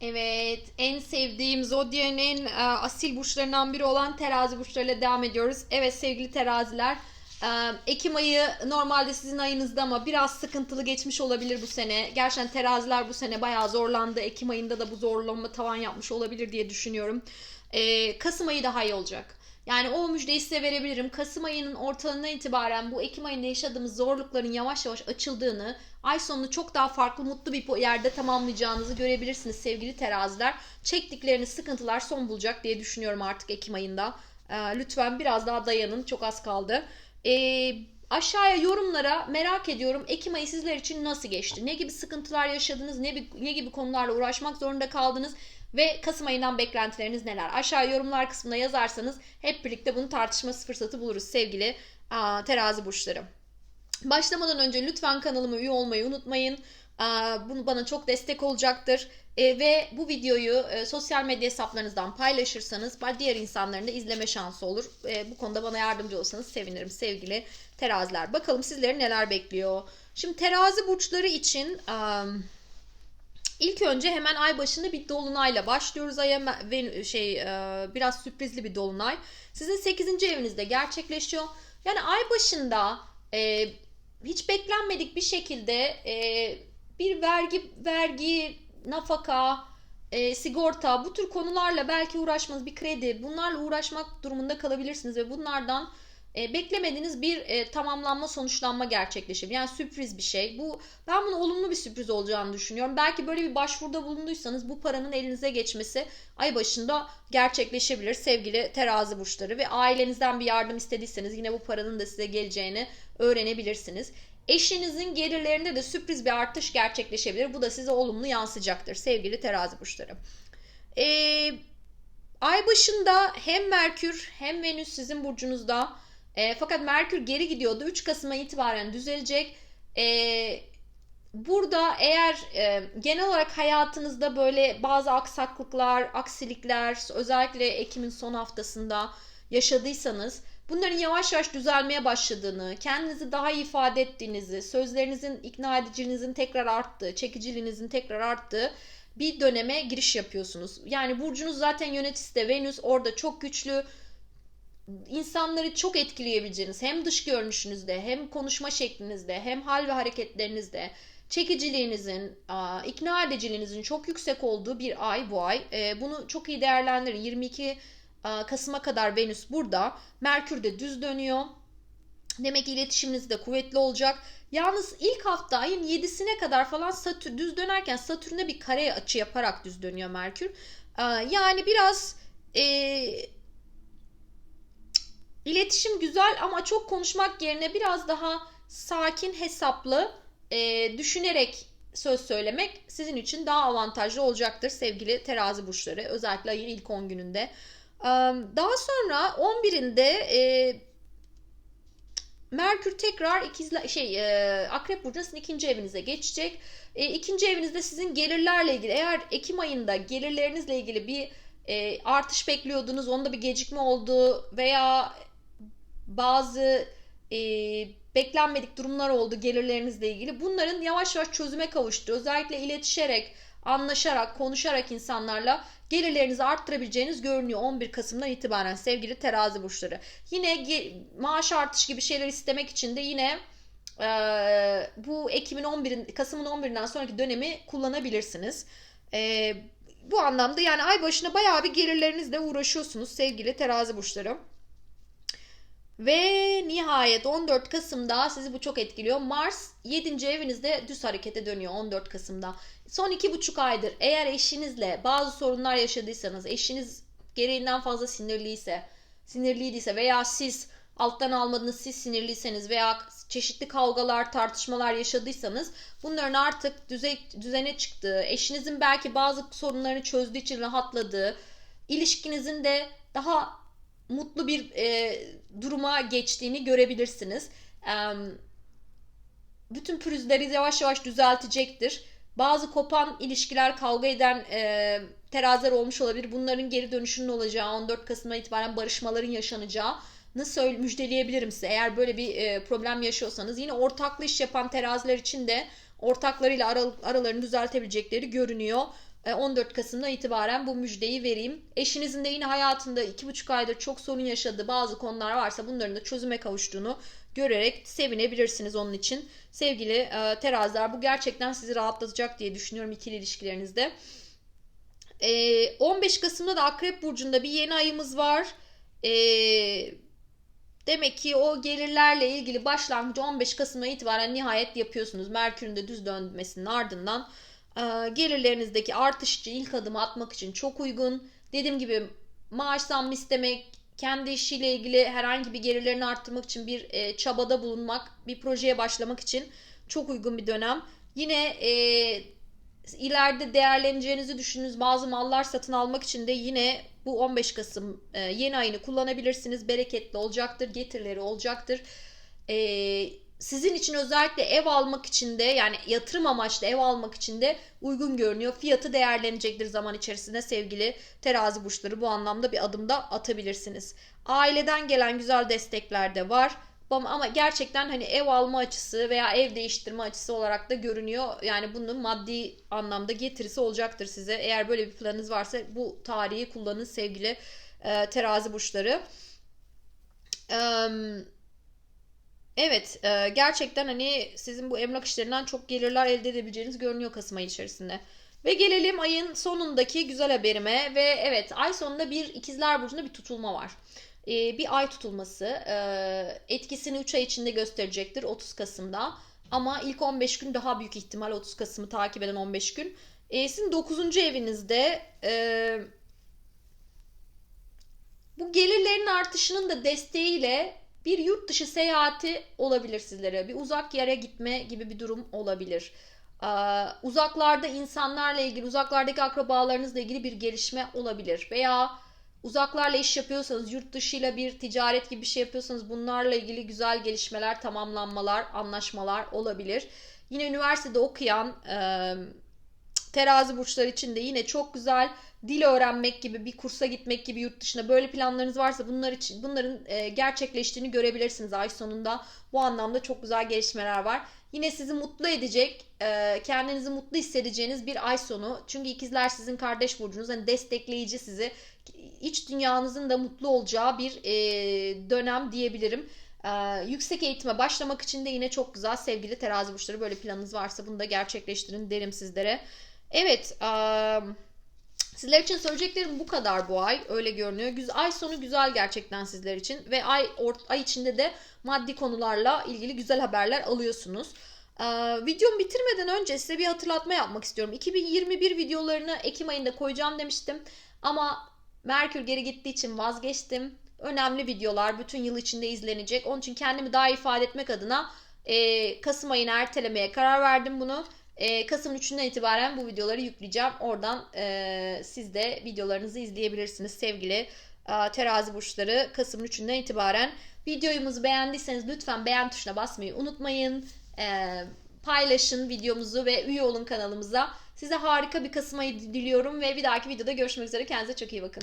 Evet, en sevdiğim zodyanın e, asil burçlarından biri olan terazi burçlarıyla devam ediyoruz. Evet sevgili teraziler, e, Ekim ayı normalde sizin ayınızda ama biraz sıkıntılı geçmiş olabilir bu sene. Gerçekten teraziler bu sene bayağı zorlandı. Ekim ayında da bu zorlanma tavan yapmış olabilir diye düşünüyorum. E, Kasım ayı daha iyi olacak. Yani o müjdeyi size verebilirim. Kasım ayının ortalarından itibaren bu Ekim ayında yaşadığımız zorlukların yavaş yavaş açıldığını, ay sonunu çok daha farklı, mutlu bir yerde tamamlayacağınızı görebilirsiniz sevgili teraziler. Çektikleriniz sıkıntılar son bulacak diye düşünüyorum artık Ekim ayında. Ee, lütfen biraz daha dayanın. Çok az kaldı. Ee, aşağıya yorumlara merak ediyorum Ekim ayı sizler için nasıl geçti? Ne gibi sıkıntılar yaşadınız? Ne, ne gibi konularla uğraşmak zorunda kaldınız? Ve Kasım ayından beklentileriniz neler? Aşağı yorumlar kısmına yazarsanız hep birlikte bunu tartışması fırsatı buluruz sevgili aa, terazi burçları. Başlamadan önce lütfen kanalıma üye olmayı unutmayın. Aa, Bunu bana çok destek olacaktır. E, ve bu videoyu e, sosyal medya hesaplarınızdan paylaşırsanız diğer insanların da izleme şansı olur. E, bu konuda bana yardımcı olsanız sevinirim sevgili teraziler. Bakalım sizleri neler bekliyor. Şimdi terazi burçları için... am, İlk önce hemen ay başında bir dolunayla başlıyoruz aya şey e, biraz sürprizli bir dolunay. Sizin 8. evinizde gerçekleşiyor. Yani ay başında e, hiç beklenmedik bir şekilde e, bir vergi vergi nafaka e, sigorta bu tür konularla belki uğraşmanız bir kredi bunlarla uğraşmak durumunda kalabilirsiniz ve bunlardan e, beklemediğiniz bir e, tamamlanma sonuçlanma gerçekleşir. Yani sürpriz bir şey. Bu ben bunu olumlu bir sürpriz olacağını düşünüyorum. Belki böyle bir başvuruda bulunduysanız bu paranın elinize geçmesi ay başında gerçekleşebilir sevgili terazi burçları ve ailenizden bir yardım istediyseniz yine bu paranın da size geleceğini öğrenebilirsiniz. Eşinizin gelirlerinde de sürpriz bir artış gerçekleşebilir. Bu da size olumlu yansıyacaktır sevgili terazi burçları. Ee, ay başında hem Merkür hem Venüs sizin burcunuzda e, fakat Merkür geri gidiyordu. 3 Kasım'a itibaren düzelecek. E, burada eğer e, genel olarak hayatınızda böyle bazı aksaklıklar, aksilikler özellikle Ekim'in son haftasında yaşadıysanız bunların yavaş yavaş düzelmeye başladığını, kendinizi daha iyi ifade ettiğinizi, sözlerinizin ikna ediciliğinizin tekrar arttığı, çekiciliğinizin tekrar arttığı bir döneme giriş yapıyorsunuz. Yani burcunuz zaten yöneticisi de Venüs orada çok güçlü insanları çok etkileyebileceğiniz hem dış görünüşünüzde hem konuşma şeklinizde hem hal ve hareketlerinizde çekiciliğinizin, ikna ediciliğinizin çok yüksek olduğu bir ay bu ay. E, bunu çok iyi değerlendirin. 22 Kasım'a kadar Venüs burada. Merkür de düz dönüyor. Demek ki iletişiminiz de kuvvetli olacak. Yalnız ilk hafta ayın 7'sine kadar falan Satürn düz dönerken Satürn'e bir kare açı yaparak düz dönüyor Merkür. Yani biraz e, İletişim güzel ama çok konuşmak yerine biraz daha sakin, hesaplı, e, düşünerek söz söylemek sizin için daha avantajlı olacaktır sevgili terazi burçları. Özellikle ayın ilk 10 gününde. E, daha sonra 11'inde e, Merkür tekrar ikizle şey e, Akrep burcuna sizin ikinci evinize geçecek. E, ikinci evinizde sizin gelirlerle ilgili eğer Ekim ayında gelirlerinizle ilgili bir e, artış bekliyordunuz, onda bir gecikme oldu veya bazı e, beklenmedik durumlar oldu gelirlerinizle ilgili. Bunların yavaş yavaş çözüme kavuştu. Özellikle iletişerek, anlaşarak, konuşarak insanlarla gelirlerinizi arttırabileceğiniz görünüyor 11 Kasım'dan itibaren sevgili terazi burçları. Yine maaş artış gibi şeyler istemek için de yine e, bu Ekim'in 11'in Kasım'ın 11'inden sonraki dönemi kullanabilirsiniz. E, bu anlamda yani ay başına bayağı bir gelirlerinizle uğraşıyorsunuz sevgili terazi burçları. Ve nihayet 14 Kasım'da sizi bu çok etkiliyor. Mars 7. evinizde düz harekete dönüyor 14 Kasım'da. Son 2,5 aydır eğer eşinizle bazı sorunlar yaşadıysanız, eşiniz gereğinden fazla sinirliyse, sinirliydiyse veya siz alttan almadınız siz sinirliyseniz veya çeşitli kavgalar, tartışmalar yaşadıysanız bunların artık düze, düzene çıktığı, eşinizin belki bazı sorunlarını çözdüğü için rahatladığı, ilişkinizin de daha mutlu bir e, duruma geçtiğini görebilirsiniz. E, bütün pürüzleri yavaş yavaş düzeltecektir. Bazı kopan ilişkiler, kavga eden e, teraziler olmuş olabilir. Bunların geri dönüşünün olacağı, 14 Kasım'a itibaren barışmaların yaşanacağı nasıl müjdeleyebilirim size. Eğer böyle bir e, problem yaşıyorsanız yine ortaklı iş yapan teraziler için de ortaklarıyla ara- aralarını düzeltebilecekleri görünüyor. E, 14 Kasım'dan itibaren bu müjdeyi vereyim. Eşinizin de yine hayatında 2,5 aydır çok sorun yaşadığı bazı konular varsa bunların da çözüme kavuştuğunu görerek sevinebilirsiniz onun için. Sevgili e, teraziler bu gerçekten sizi rahatlatacak diye düşünüyorum ikili ilişkilerinizde. E, 15 Kasım'da da Akrep Burcu'nda bir yeni ayımız var. E, demek ki o gelirlerle ilgili başlangıcı 15 Kasım'a itibaren nihayet yapıyorsunuz. Merkür'ün de düz dönmesinin ardından e, gelirlerinizdeki artış için ilk adımı atmak için çok uygun. Dediğim gibi maaş zammı istemek, kendi işiyle ilgili herhangi bir gelirlerini arttırmak için bir e, çabada bulunmak, bir projeye başlamak için çok uygun bir dönem. Yine e, ileride değerleneceğinizi düşündüğünüz bazı mallar satın almak için de yine bu 15 Kasım e, yeni ayını kullanabilirsiniz. Bereketli olacaktır, getirileri olacaktır. E, sizin için özellikle ev almak için de yani yatırım amaçlı ev almak için de uygun görünüyor. Fiyatı değerlenecektir zaman içerisinde sevgili terazi burçları bu anlamda bir adım da atabilirsiniz. Aileden gelen güzel destekler de var. Ama gerçekten hani ev alma açısı veya ev değiştirme açısı olarak da görünüyor. Yani bunun maddi anlamda getirisi olacaktır size. Eğer böyle bir planınız varsa bu tarihi kullanın sevgili e, terazi burçları. Eee Evet, e, gerçekten hani sizin bu emlak işlerinden çok gelirler elde edebileceğiniz görünüyor Kasım ayı içerisinde. Ve gelelim ayın sonundaki güzel haberime ve evet ay sonunda bir ikizler burcunda bir tutulma var. E, bir ay tutulması e, etkisini 3 ay içinde gösterecektir 30 Kasım'da. Ama ilk 15 gün daha büyük ihtimal 30 Kasım'ı takip eden 15 gün. E, sizin 9. evinizde e, bu gelirlerin artışının da desteğiyle bir yurt dışı seyahati olabilir sizlere. Bir uzak yere gitme gibi bir durum olabilir. Uzaklarda insanlarla ilgili, uzaklardaki akrabalarınızla ilgili bir gelişme olabilir. Veya uzaklarla iş yapıyorsanız, yurt dışıyla bir ticaret gibi bir şey yapıyorsanız bunlarla ilgili güzel gelişmeler, tamamlanmalar, anlaşmalar olabilir. Yine üniversitede okuyan terazi burçları için de yine çok güzel dil öğrenmek gibi bir kursa gitmek gibi yurt dışına böyle planlarınız varsa bunlar için bunların e, gerçekleştiğini görebilirsiniz ay sonunda. Bu anlamda çok güzel gelişmeler var. Yine sizi mutlu edecek, e, kendinizi mutlu hissedeceğiniz bir ay sonu. Çünkü ikizler sizin kardeş burcunuz. Hani destekleyici sizi, iç dünyanızın da mutlu olacağı bir e, dönem diyebilirim. E, yüksek eğitime başlamak için de yine çok güzel sevgili terazi burçları böyle planınız varsa bunu da gerçekleştirin derim sizlere. Evet, eee Sizler için söyleyeceklerim bu kadar bu ay. Öyle görünüyor. Ay sonu güzel gerçekten sizler için. Ve ay, or- ay içinde de maddi konularla ilgili güzel haberler alıyorsunuz. Ee, videomu bitirmeden önce size bir hatırlatma yapmak istiyorum. 2021 videolarını Ekim ayında koyacağım demiştim. Ama Merkür geri gittiği için vazgeçtim. Önemli videolar bütün yıl içinde izlenecek. Onun için kendimi daha ifade etmek adına e, Kasım ayını ertelemeye karar verdim bunu. E, Kasım 3'ünden itibaren bu videoları yükleyeceğim. Oradan e, siz de videolarınızı izleyebilirsiniz sevgili e, terazi burçları. Kasım 3'ünden itibaren videomuzu beğendiyseniz lütfen beğen tuşuna basmayı unutmayın. E, paylaşın videomuzu ve üye olun kanalımıza. Size harika bir Kasım ayı diliyorum ve bir dahaki videoda görüşmek üzere. Kendinize çok iyi bakın.